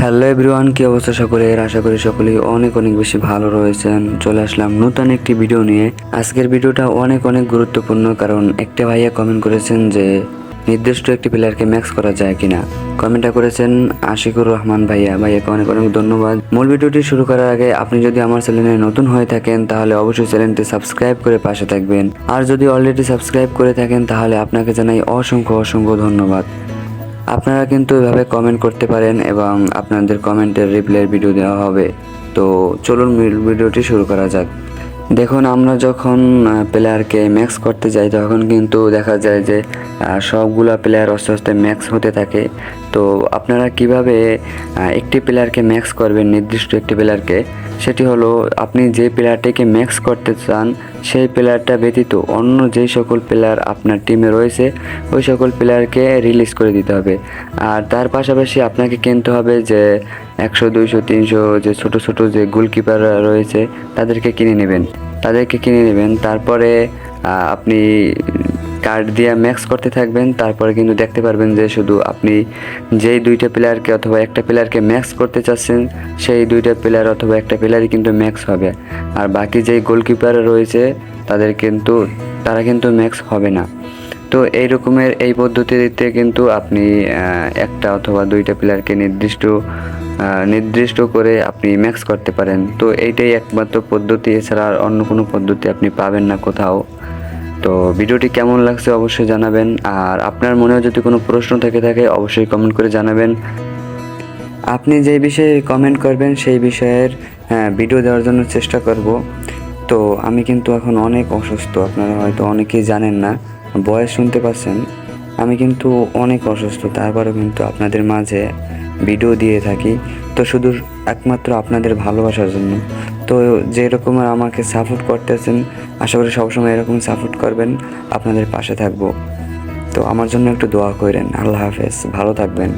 Hello everyone কি অবস্থা সকলের? আশা করি সকলেই অনেক অনেক বেশি ভালো রয়েছেন। চলে আসলাম নতুন একটি ভিডিও নিয়ে। আজকের ভিডিওটা অনেক অনেক গুরুত্বপূর্ণ কারণ একটা ভাইয়া কমেন্ট করেছেন যে, নির্দিষ্ট একটি প্লেয়ারকে ম্যাক্স করা যায় কিনা। কমেন্টটা করেছেন আশিকুর রহমান ভাইয়া। ভাইয়াকে অনেক অনেক ধন্যবাদ। মূল ভিডিওটি শুরু করার আগে আপনি যদি আমার চ্যানেলে নতুন হয়ে থাকেন, তাহলে অবশ্যই চ্যানেলটি সাবস্ক্রাইব করে পাশে থাকবেন। আর যদি অলরেডি সাবস্ক্রাইব করে থাকেন, তাহলে আপনাকে জানাই অসংখ্য অসংখ্য ধন্যবাদ। আপনারা কিন্তু এভাবে কমেন্ট করতে পারেন এবং আপনাদের কমেন্টের রিপ্লাইয়ের ভিডিও দেওয়া হবে। তো চলুন ভিডিওটি শুরু করা যাক। দেখুন, আমরা যখন প্লেয়ারকে ম্যাক্স করতে যাই, তখন কিন্তু দেখা যায় যে সবগুলা প্লেয়ার আস্তে আস্তে ম্যাক্স হতে থাকে। তো আপনারা কীভাবে একটি প্লেয়ারকে ম্যাক্স করবেন, নির্দিষ্ট একটি প্লেয়ারকে সেটি হলো আপনি যে প্লেয়ারটিকে ম্যাক্স করতে চান, সেই প্লেয়ারটা ব্যতীত অন্য যেই সকল প্লেয়ার আপনার টিমে রয়েছে, ওই সকল প্লেয়ারকে রিলিজ করে দিতে হবে। আর তার পাশাপাশি আপনাকে কিনতে হবে যে একশো, দুইশো, তিনশো, যে ছোট ছোট যে গোলকিপার রয়েছে, তাদেরকে কিনে নেবেন। তাদেরকে কিনে নেবেন, তারপরে আপনি কার্ড দিয়ে ম্যাক্স করতে থাকবেন, তারপরে কিন্তু দেখতে পারবেন যে শুধু আপনি যেই দুইটা প্লেয়ারকে অথবা একটা প্লেয়ারকে ম্যাক্স করতে চাচ্ছেন, সেই দুইটা প্লেয়ার অথবা একটা প্লেয়ারই কিন্তু ম্যাক্স হবে। আর বাকি যেই গোলকিপার রয়েছে, তাদের কিন্তু, তারা কিন্তু ম্যাক্স হবে না। তো এই রকমের এই পদ্ধতিতে কিন্তু আপনি একটা অথবা দুইটা প্লেয়ারকে নির্দিষ্ট নির্দিষ্ট করে আপনি ম্যাক্স করতে পারেন। তো এইটাই একমাত্র পদ্ধতি, এছাড়া আর অন্য কোনো পদ্ধতি আপনি পাবেন না কোথাও। তো ভিডিওটি কেমন লাগছে অবশ্যই জানাবেন। আর আপনার মনেও যদি কোনো প্রশ্ন থেকে থাকে অবশ্যই কমেন্ট করে জানাবেন। আপনি যে বিষয়ে কমেন্ট করবেন সেই বিষয়ের হ্যাঁ, ভিডিও দেওয়ার জন্য চেষ্টা করব। তো আমি কিন্তু এখন অনেক অসুস্থ আপনারা হয়তো অনেকেই জানেন না বয়স শুনতে পাচ্ছেন। আমি কিন্তু অনেক অসুস্থ তারপরেও কিন্তু আপনাদের মাঝে ভিডিও দিয়ে থাকি। তো শুধু একমাত্র আপনাদের ভালোবাসার জন্য। তো যেরকম আমাকে সাপোর্ট করতেছেন, আশা করি সবসময় এরকম সাপোর্ট করবেন, আপনাদের পাশে থাকব। তো আমার জন্য একটু দোয়া করেন। আল্লাহ হাফেজ। ভালো থাকবেন।